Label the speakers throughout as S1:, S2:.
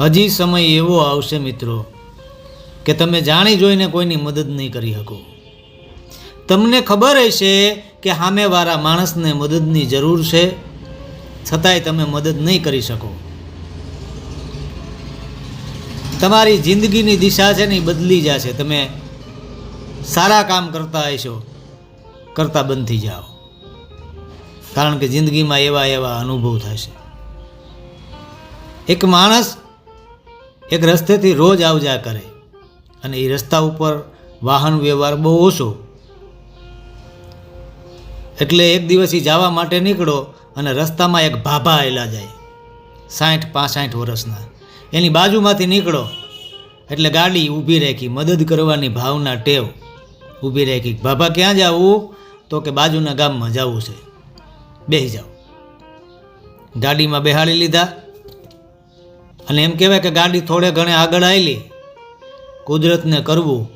S1: હજી સમય એવો આવશે મિત્રો કે તમે જાણી જોઈને કોઈની મદદ નહીં કરી શકો. તમને ખબર હશે કે સામેવાળા માણસને મદદની જરૂર છે, છતાંય તમે મદદ નહીં કરી શકો. તમારી જિંદગીની દિશા છે ને એ બદલી જશે. તમે સારા કામ કરતા હશો, કરતા બંધ થઈ જાઓ. કારણ કે જિંદગીમાં એવા એવા અનુભવ થશે. એક માણસ એક રસ્તેથી રોજ આવ જા કરે અને એ રસ્તા ઉપર વાહન વ્યવહાર બહુ ઓછો. એટલે એક દિવસ એ જવા માટે નીકળો અને રસ્તામાં એક ભાભા આવેલા જાય, સાઠ પાસઠ વર્ષના. એની બાજુમાંથી નીકળો, એટલે ગાડી ઊભી રાખી, મદદ કરવાની ભાવના ટેવ. ઊભી રાખી, ભાભા, ક્યાં જવું? તો કે, બાજુના ગામમાં જવું છે. બેસી જાઓ. ગાડીમાં બેહાડી લીધા. અને એમ કહેવાય કે ગાડી થોડે ઘણે આગળ આવેલી કુદરતને કરવું.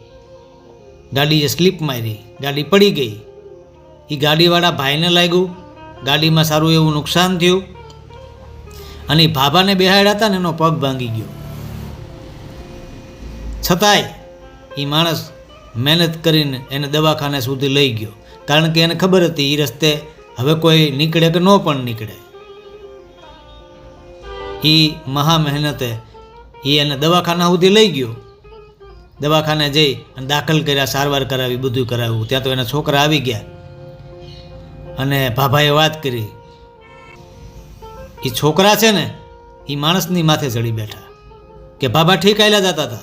S1: ગાડીએ સ્લીપ મારી, ગાડી પડી ગઈ. એ ગાડીવાળા ભાઈને લાગ્યું, ગાડીમાં સારું એવું નુકસાન થયું. અને ભાભાને બેહાડ્યા હતા ને એનો પગ ભાંગી ગયો. છતાંય એ માણસ મહેનત કરીને એને દવાખાને સુધી લઈ ગયો. કારણ કે એને ખબર હતી એ રસ્તે હવે કોઈ નીકળે કે ન પણ નીકળે. એ મહા મહેનતે એ એને દવાખાના સુધી લઈ ગયો. દવાખાને જઈ અને દાખલ કર્યા, સારવાર કરાવી, બધું કરાવ્યું. ત્યાં તો એના છોકરા આવી ગયા. અને ભાભાએ વાત કરી એ છોકરા છે ને એ માણસની માથે ચડી બેઠા. કે ભાભા ઠીક આયલા જતા હતા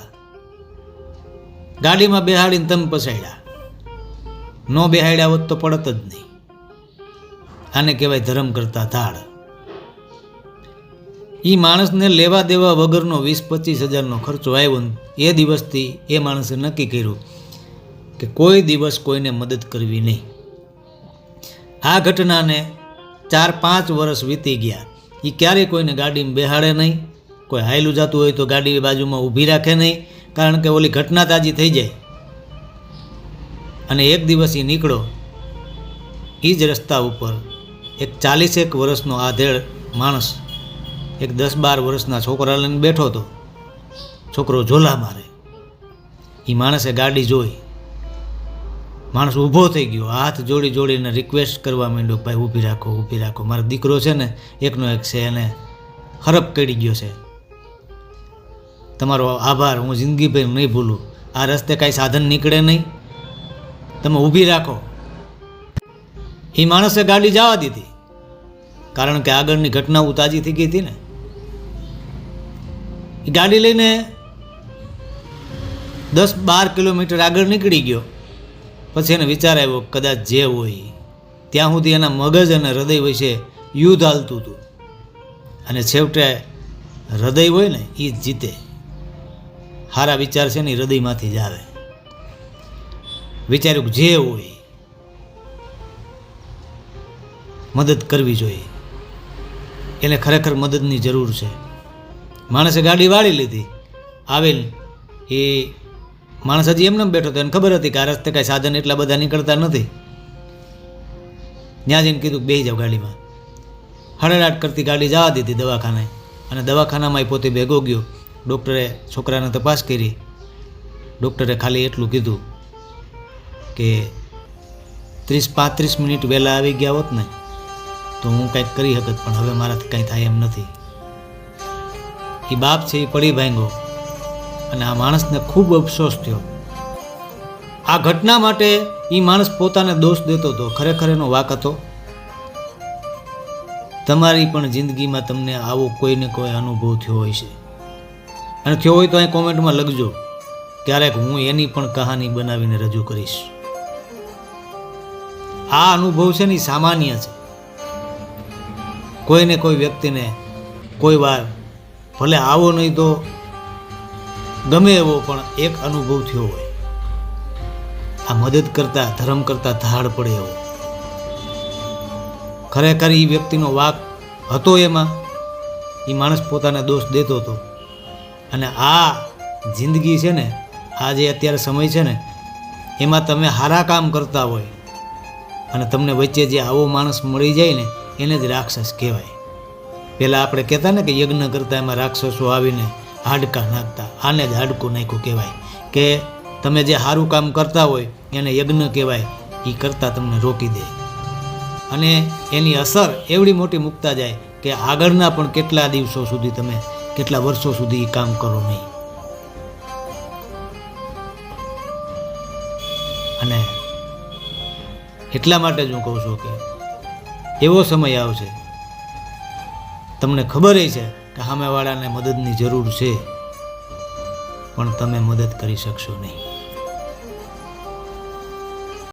S1: ગાડીમાં બેહાડીને તમે પસાડ્યા ન બેહાડ્યા હોત તો પડત જ નહીં. આને કહેવાય ધર્મ કરતા ધાડ. એ માણસને લેવા દેવા વગરનો વીસ પચીસ હજારનો ખર્ચો આવ્યો એ દિવસથી એ માણસે નક્કી કર્યું કે કોઈ દિવસ કોઈને મદદ કરવી નહીં. આ ઘટનાને ચાર પાંચ વર્ષ વીતી ગયા. એ ક્યારેય કોઈને ગાડીમાં બેહાડે નહીં, કોઈ હાયલું જતું હોય તો ગાડી બાજુમાં ઊભી રાખે નહીં, કારણ કે ઓલી ઘટના તાજી થઈ જાય. અને એક દિવસ એ નીકળો એ જ રસ્તા ઉપર એક ચાલીસેક વર્ષનો આધેડ માણસ એક દસ બાર વર્ષના છોકરા લઈને બેઠો હતો. છોકરો ઝોલા મારે એ માણસે ગાડી જોઈ. માણસ ઊભો થઈ ગયો. હાથ જોડી જોડીને રિક્વેસ્ટ કરવા માંડ્યો ભાઈ ઊભી રાખો ઊભી રાખો. મારો દીકરો છે ને, એકનો એક છે, એને હરપ કરી ગયો છે. તમારો આભાર હું જિંદગીભર નહીં ભૂલું. આ રસ્તે કાંઈ સાધન નીકળે નહીં. તમે ઊભી રાખો. એ માણસે ગાડી જવા દીધી. કારણ કે આગળની ઘટનાઓ તાજી થઈ ગઈ હતી ને. ગાડી લઈને દસ બાર કિલોમીટર આગળ નીકળી ગયો. પછી એને વિચાર આવ્યો, કદાચ જે હોય, ત્યાં સુધી એના મગજ અને હૃદય વિશે યુદ્ધ હાલતું હતું. અને છેવટે હૃદય હોય ને એ જ જીતે. સારા વિચાર છે ને હૃદયમાંથી જ આવે. વિચાર્યું જે હોય, મદદ કરવી જોઈએ. એને ખરેખર મદદની જરૂર છે. માણસે ગાડી વાળી લીધી. આવેલ. એ માણસ હજી એમને બેઠો હતો. એને ખબર હતી કે આ રસ્તે કાંઈ સાધન એટલા બધા નીકળતા નથી. ત્યાં જઈને કીધું બેસી જાઓ ગાડીમાં. હળહળાટ કરતી ગાડી જવા દીધી દવાખાને. અને દવાખાનામાં એ પોતે ભેગો ગયો. ડૉક્ટરે છોકરાને તપાસ કરી. ડૉક્ટરે ખાલી એટલું કીધું કે ત્રીસ પાંત્રીસ મિનિટ વહેલા આવી ગયા હોત ને, તો હું કંઈક કરી શકત, પણ હવે મારાથી કંઈ થાય એમ નથી. એ બાપ છે એ પડી ભાંગ્યો. અને આ માણસને ખૂબ અફસોસ થયો. આ ઘટના માટે એ માણસ પોતાને દોષ દેતો હતો, ખરેખર એનો વાક હતો. તમારી પણ જિંદગીમાં તમને આવો કોઈને કોઈ અનુભવ થયો હોય છે. અને થયો હોય તો અહીં કોમેન્ટમાં લખજો, ક્યારેક હું એની પણ કહાની બનાવીને રજૂ કરીશ. આ અનુભવ છે ને સામાન્ય છે. કોઈને કોઈ વ્યક્તિને કોઈ વાર ભલે આવો નહીં તો ગમે એવો પણ એક અનુભવ થયો હોય. આ મદદ કરતા, ધર્મ કરતા ધાડ પડે એવો. ખરેખર એ વ્યક્તિનો વાક હતો એમાં. એ માણસ પોતાને દોષ દેતો હતો. અને આ જિંદગી છે ને, આ જે અત્યારે સમય છે ને, એમાં તમે સારા કામ કરતા હોય અને તમને વચ્ચે જે આવો માણસ મળી જાય ને, એને જ રાક્ષસ કહેવાય. પહેલાં આપણે કહેતા ને કે યજ્ઞ કરતા એમાં રાક્ષસો આવીને હાડકા નાખતા. આને જ હાડકું નાખ્યું કહેવાય. કે તમે જે સારું કામ કરતા હોય, એને યજ્ઞ કહેવાય. એ કરતાં તમને રોકી દે. અને એની અસર એવડી મોટી મૂકતા જાય કે આગળના પણ કેટલા દિવસો સુધી તમે, કેટલા વર્ષો સુધી એ કામ કરો નહીં. અને એટલા માટે જ હું કહું છું કે એવો સમય આવશે તમને ખબર છે કે સામેવાળાને મદદની જરૂર છે પણ તમે મદદ કરી શકશો નહીં.